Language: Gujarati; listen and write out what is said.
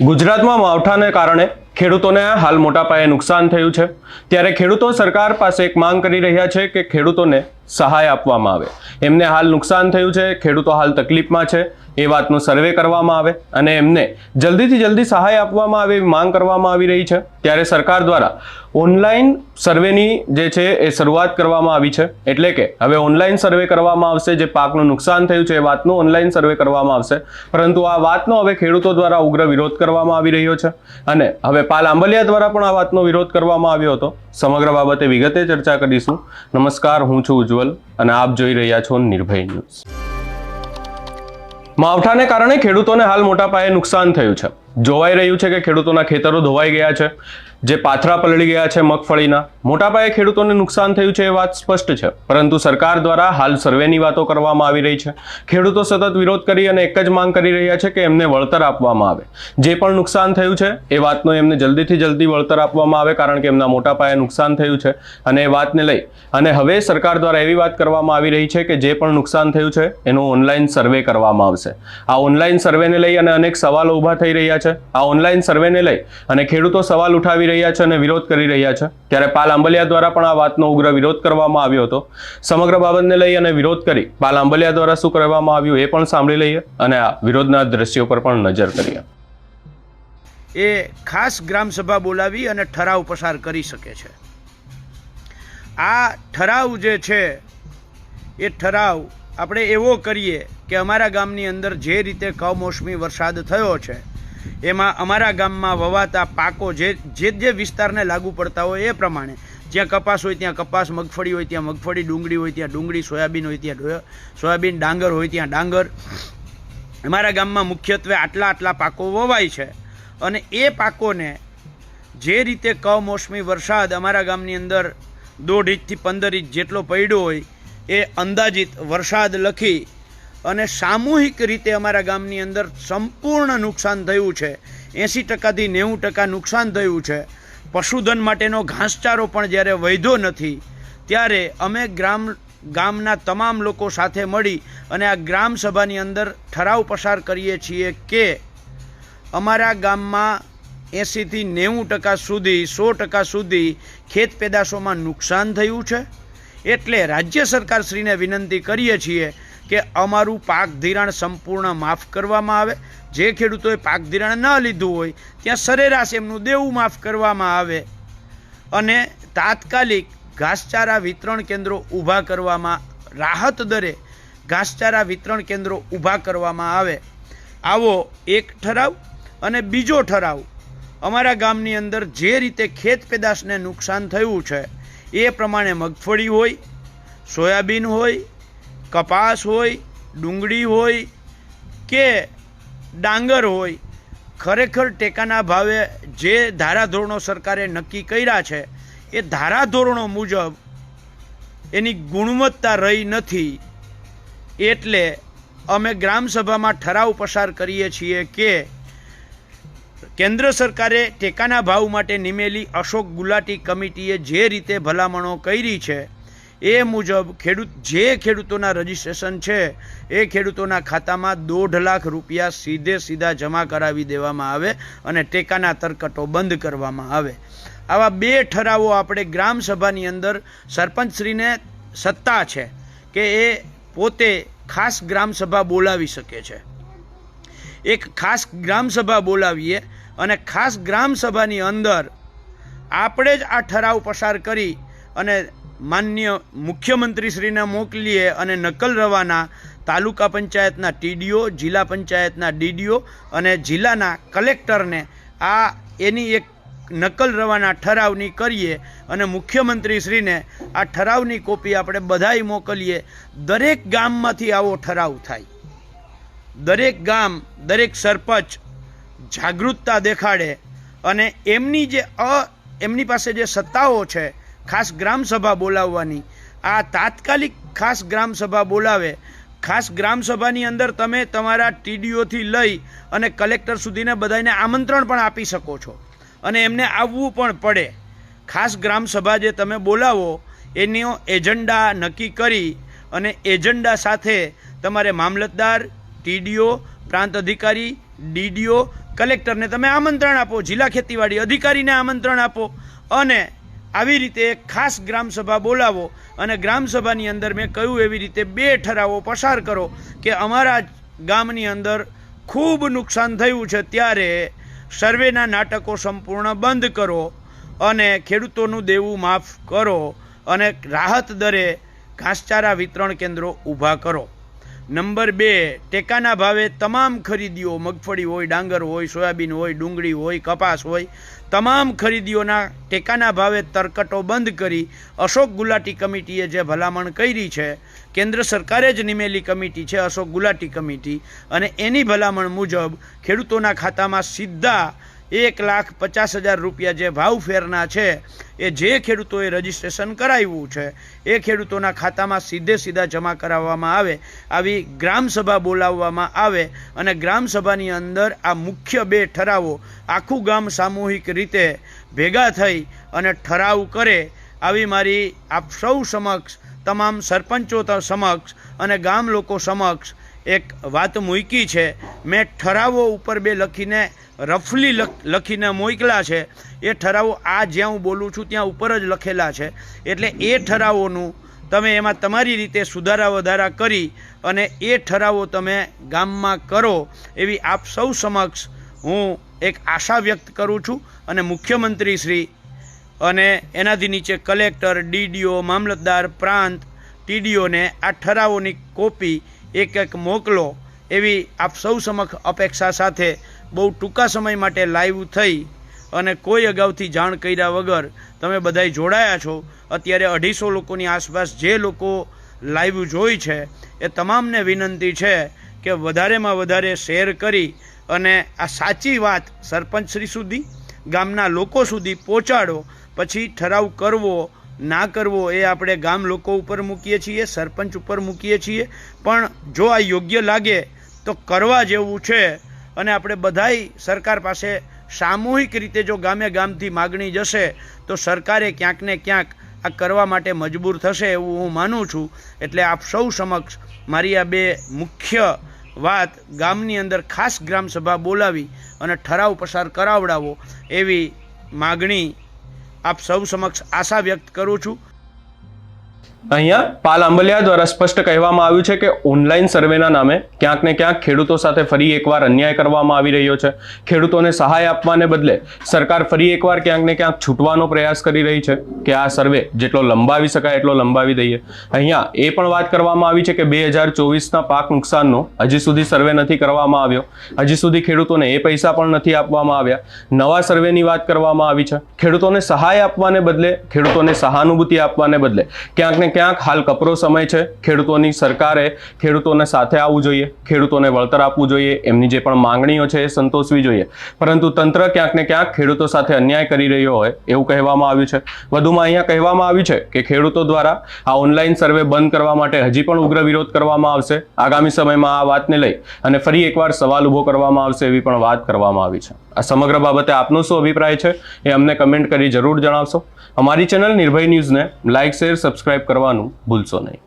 ગુજરાતમાં માવઠાને કારણે ખેડૂતોને હાલ મોટા પાયે નુકસાન થયું છે. ત્યારે ખેડૂતો સરકાર પાસે એક માંગ કરી રહ્યા છે કે ખેડૂતોને સહાય આપવામાં આવે. એમને હાલ નુકસાન થયું છે, ખેડૂતો હાલ તકલીફમાં છે, એ વાતનો સર્વે કરવામાં આવે અને એમને જલ્દીથી જલ્દી સહાય આપવામાં આવે એવી માંગ કરવામાં આવી રહી છે. ત્યારે સરકાર દ્વારા ઓનલાઈન સર્વેની જે છે એ શરૂઆત કરવામાં આવી છે. એટલે કે હવે ઓનલાઈન સર્વે કરવામાં આવશે, જે પાકનું નુકસાન થયું છે એ વાતનું ઓનલાઈન સર્વે કરવામાં આવશે. પરંતુ આ વાતનો હવે ખેડૂતો દ્વારા ઉગ્ર વિરોધ કરવામાં આવી રહ્યો છે. અને હવે પાલ આંબલિયા દ્વારા પણ આ વાતનો વિરોધ કરવામાં આવ્યો હતો. સમગ્ર બાબતે વિગતે ચર્ચા કરીશું. નમસ્કાર, હું છું ઉજ્જવલ અને આપ જોઈ રહ્યા છો નિર્ભય ન્યૂઝ. માવઠાને કારણે ખેડૂતોને હાલ મોટા પાયે નુકસાન થયું છે. જોવાઈ રહ્યું છે કે ખેડૂતોના ખેતરો ધોવાઈ ગયા છે. જે પાથરા પલળી ગયા છે મગફળીના. મોટા પાયે ખેડૂતોને નુકસાન થયું છે એ વાત સ્પષ્ટ છે. પરંતુ સરકાર દ્વારા હાલ સર્વેની વાતો કરવામાં આવી રહી છે. ખેડૂતો સતત વિરોધ કરી અને એક જ માંગ કરી રહ્યા છે કે એમને વળતર આપવામાં આવે. જે પણ નુકસાન થયું છે, એ વાતનો એમને જલ્દીથી જલ્દી વળતર આપવામાં આવે કારણ કે એમના મોટા પાયે નુકસાન થયું છે અને એ વાતને લઈ. અને હવે સરકાર દ્વારા એવી વાત કરવામાં આવી રહી છે કે જે પણ નુકસાન થયું છે, એનું ઓનલાઈન સર્વે કરવામાં આવશે. આ ઓનલાઈન સર્વેને લઈ અને અનેક સવાલો ઊભા થઈ રહ્યા છે. આ ઓનલાઈન સર્વેને લઈ અને ખેડૂતો સવાલ ઉઠાવી છે અને વિરોધ કરી રહ્યા છે. ત્યારે પાલ આંબલિયા દ્વારા પણ આ વાતનો ઉગ્ર વિરોધ કરવામાં આવ્યો હતો. સમગ્ર બાબતને લઈ અને વિરોધ કરી પાલ આંબલિયા દ્વારા શું કરવામાં આવ્યું એ પણ સાંભળી લઈએ અને આ વિરોધના દ્રશ્યો પર પણ નજર કરીએ. એ ખાસ ગ્રામસભા બોલાવી અને ઠરાવ પસાર કરી શકે છે. આ ઠરાવ જે છે, એ ઠરાવ આપણે એવો કરીએ કે અમારા ગામની અંદર જે રીતે કમોસમી વરસાદ થયો છે એમાં અમારા ગામમાં વવાતા પાકો જે જે જે વિસ્તારને લાગુ પડતા હોય એ પ્રમાણે. જ્યાં કપાસ હોય ત્યાં કપાસ, મગફળી હોય ત્યાં મગફળી, ડુંગળી હોય ત્યાં ડુંગળી, સોયાબીન હોય ત્યાં સોયાબીન, ડાંગર હોય ત્યાં ડાંગર. અમારા ગામમાં મુખ્યત્વે આટલા આટલા પાકો વવાય છે. અને એ પાકોને જે રીતે કમોસમી વરસાદ અમારા ગામની અંદર દોઢ ઇંચથી પંદર ઇંચ જેટલો પડ્યો હોય, એ અંદાજિત વરસાદ લખી અને સામૂહિક રીતે અમારા ગામની અંદર સંપૂર્ણ નુકસાન થયું છે. એંસી ટકાથી નેવું ટકા નુકસાન થયું છે. પશુધન માટેનો ઘાસચારો પણ જ્યારે વૈધો નથી, ત્યારે અમે ગ્રામ, ગામના તમામ લોકો સાથે મળી અને આ ગ્રામ સભાની અંદર ઠરાવ પસાર કરીએ છીએ કે અમારા ગામમાં એંસીથી નેવું ટકા સુધી, સો ટકા સુધી ખેત પેદાશોમાં નુકસાન થયું છે. એટલે રાજ્ય સરકારશ્રીને વિનંતી કરીએ છીએ કે અમારું પાક ધિરાણ સંપૂર્ણ માફ કરવામાં આવે. જે ખેડૂતોએ પાક ધિરાણ ન લીધું હોય, ત્યાં સરેરાશ એમનું દેવું માફ કરવામાં આવે. અને તાત્કાલિક ઘાસચારા વિતરણ કેન્દ્રો ઊભા કરવામાં, રાહત દરે ઘાસચારા વિતરણ કેન્દ્રો ઊભા કરવામાં આવે. આવો એક ઠરાવ અને બીજો ઠરાવ. અમારા ગામની અંદર જે રીતે ખેત પેદાશને નુકસાન થયું છે, એ પ્રમાણે મગફળી હોય, સોયાબીન હોય કપાસ હોય, ડુંગળી હોય કે ડાંગર હોય, ખરેખર ટેકાના ભાવે જે ધારાધોરણો સરકારે નક્કી કર્યા છે, એ ધારાધોરણો મુજબ એની ગુણવત્તા રહી નથી. એટલે અમે ગ્રામસભામાં ઠરાવ પસાર કરીએ છીએ કે કેન્દ્ર સરકારે ટેકાના ભાવ માટે નિમેલી અશોક ગુલાટી કમિટીએ જે રીતે ભલામણો કરી છે એ મુજબ ખેડૂત જે ખેડૂતોના રજીસ્ટ્રેશન છે, એ ખેડૂતોના ખાતામાં દોઢ લાખ રૂપિયા સીધે સીધા જમા કરાવી દેવામાં આવે અને ટેકાના તરકટો બંધ કરવામાં આવે. આવા બે ઠરાવો આપણે ગ્રામસભાની અંદર સરપંચશ્રીને સત્તા છે કે એ પોતે ખાસ ગ્રામસભા બોલાવી શકે છે. એક ખાસ ગ્રામસભા બોલાવીએ અને ખાસ ગ્રામસભાની અંદર આપણે જ આ ઠરાવ પસાર કરી અને માન્ય મુખ્યમંત્રીશ્રીને મોકલીએ અને નકલ રવાના તાલુકા પંચાયતના ટીડીઓ, જિલ્લા પંચાયતના ડીડીઓ અને જિલ્લાના કલેક્ટરને આ એની એક નકલ રવાના ઠરાવની કરીએ અને મુખ્યમંત્રીશ્રીને આ ઠરાવની કોપી આપણે બધાય મોકલીએ. દરેક ગામમાંથી આવો ઠરાવ થાય. દરેક ગામ, દરેક સરપંચ જાગૃતતા દેખાડે અને એમની જે અ, એમની પાસે જે સત્તાઓ છે ખાસ ગ્રામસભા બોલાવવાની. આ તાત્કાલિક ખાસ ગ્રામસભા બોલાવે. ખાસ ગ્રામસભાની અંદર તમે તમારા ટીડીઓથી લઈ અને કલેક્ટર સુધીને બધાને આમંત્રણ પણ આપી શકો છો. અને એમને આવવું પણ પડે. ખાસ ગ્રામસભા જે તમે બોલાવો, એનો એજન્ડા નક્કી કરી અને એજન્ડા સાથે તમારે મામલતદાર, ટીડીઓ, પ્રાંત અધિકારી, ડીડીઓ, કલેક્ટરને તમે આમંત્રણ આપો, જિલ્લા ખેતીવાડી અધિકારીને આમંત્રણ આપો અને આવી રીતે ખાસ ગ્રામસભા બોલાવો અને ગ્રામસભાની અંદર મેં કહ્યું એવી રીતે બે ઠરાવો પસાર કરો કે અમારા ગામની અંદર ખૂબ નુકસાન થયું છે ત્યારે સર્વેના નાટકો સંપૂર્ણ બંધ કરો અને ખેડૂતોનું દેવું માફ કરો અને રાહત દરે ઘાસચારા વિતરણ કેન્દ્રો ઊભા કરો. નંબર બે, ટેકાના ભાવે તમામ ખરીદીઓ, મગફળી હોય, ડાંગર હોય, સોયાબીન હોય, ડુંગળી હોય, કપાસ હોય, તમામ ખરીદીઓના ટેકાના ભાવે તરકટો બંધ કરી અશોક ગુલાટી કમિટીએ જે ભલામણ કરી છે, કેન્દ્ર સરકારે જ નિમેલી કમિટી છે અશોક ગુલાટી કમિટી, અને એની ભલામણ મુજબ ખેડૂતોના ખાતામાં સીધા એક લાખ પચાસ હજાર રૂપિયા જે ભાવ ફેરના છે, એ જે ખેડૂતોએ રજીસ્ટ્રેશન કરાવ્યું છે, એ ખેડૂતોના ખાતામાં સીધે સીધા જમા કરાવવામાં આવે, આવી ગ્રામસભા બોલાવવામાં આવે અને ગ્રામસભાની અંદર આ મુખ્ય બે ઠરાવો આખું ગામ સામૂહિક રીતે ભેગા થઈ અને ઠરાવ કરે, આવી મારી આપ સૌ સમક્ષ, તમામ સરપંચો સમક્ષ અને ગામ લોકો સમક્ષ એક વાત મૂકી છે. મેં ઠરાવો ઉપર બે લખીને, રફલી લખ- લખીને મોકલા છે. એ ઠરાવો આ જ્યાં હું બોલું છું ત્યાં ઉપર જ લખેલા છે. એટલે એ ઠરાવોનું તમે એમાં તમારી રીતે સુધારા વધારા કરી અને એ ઠરાવો તમે ગામમાં કરો એવી આપ સૌ સમક્ષ હું એક આશા વ્યક્ત કરું છું અને મુખ્યમંત્રી શ્રી અને એનાથી નીચે કલેક્ટર ડીડીઓ મામલતદાર પ્રાંત ટીડીઓને આ ઠરાવોની કોપી એક એક મોકલો એવી આપ સૌ સમક્ષ અપેક્ષા સાથે બહુ ટૂંકા સમય માટે લાઈવ થઈ અને કોઈ અગાઉથી જાણ કર્યા વગર તમે બધાય જોડાયા છો. અત્યારે અઢીસો લોકોની આસપાસ જે લોકો લાઈવ જોઈ છે, એ તમામને વિનંતી છે કે વધારેમાં વધારે શેર કરી અને આ સાચી વાત સરપંચશ્રી સુધી, ગામના લોકો સુધી પહોંચાડો. પછી ઠરાવ કરવો ના કરવો એ આપણે ગામ લોકો ઉપર મૂકીએ છીએ, સરપંચ ઉપર મૂકીએ છીએ. પણ જો આ યોગ્ય લાગે તો કરવા જેવું છે અને આપણે બધાય સરકાર પાસે સામૂહિક રીતે જો ગામે ગામથી માગણી જશે તો સરકારે ક્યાંક ને ક્યાંક આ કરવા માટે મજબૂર થશે એવું હું માનું છું. એટલે આપ સૌ સમક્ષ મારી આ બે મુખ્ય વાત ગામની અંદર ખાસ ગ્રામસભા બોલાવી અને ઠરાવ પસાર કરાવડાવો એવી માગણી આપ સૌ સમક્ષ આશા વ્યક્ત કરું છું. અહીંયા પાલ આંબલિયા દ્વારા સ્પષ્ટ કહેવામાં આવ્યું છે કે ઓનલાઈન સર્વેના નામે ક્યાંક ને ક્યાંક ખેડૂતો સાથે ફરી એકવાર અન્યાય કરવામાં આવી રહ્યો છે. ખેડૂતોને સહાય આપવાને બદલે સરકાર ફરી એકવાર ક્યાંક ને ક્યાંક છૂટવાનો પ્રયાસ કરી રહી છે કે આ સર્વે જેટલો લંબાવી શકાય એટલો લંબાવી દઈએ. અહીંયા એ પણ વાત કરવામાં આવી છે કે બે હજાર ચોવીસના પાક નુકસાનનો હજી સુધી સર્વે નથી કરવામાં આવ્યો. હજી સુધી ખેડૂતોને એ પૈસા પણ નથી આપવામાં આવ્યા. નવા સર્વેની વાત કરવામાં આવી છે. ખેડૂતોને સહાય આપવાને બદલે ખેડૂતોને સહાનુભૂતિ આપવાને બદલે ક્યાંક ને ક્યાંક હાલ કપરો સમય છે. ખેડૂતોની સરકારે ખેડૂતોને સાથે આવવું જોઈએ. ખેડૂતોને વળતર આપવું જોઈએ. એમની જે પણ માંગણીઓ છે એ સંતોષવી જોઈએ. પરંતુ તંત્ર ક્યાંક ને ક્યાંક ખેડૂતો સાથે અન્યાય કરી રહ્યો હોય એવું કહેવામાં આવ્યું છે. વધુમાં અહીંયા કહેવામાં આવ્યું છે કે ખેડૂતો દ્વારા આ ઓનલાઈન સર્વે બંધ કરવા માટે હજી પણ ઉગ્ર વિરોધ કરવામાં આવશે. આગામી સમયમાં આ વાતને લઈ અને ફરી એકવાર સવાલ ઊભો કરવામાં આવશે એવી પણ વાત કરવામાં આવી છે. આ સમગ્ર બાબતે આપનો શું અભિપ્રાય છે એ અમને કમેન્ટ કરી જરૂર જણાવશો. અમારી ચેનલ નિર્ભય ન્યૂઝને લાઇક શેર, સબસ્ક્રાઇબ કરવાનું ભૂલશો નહીં.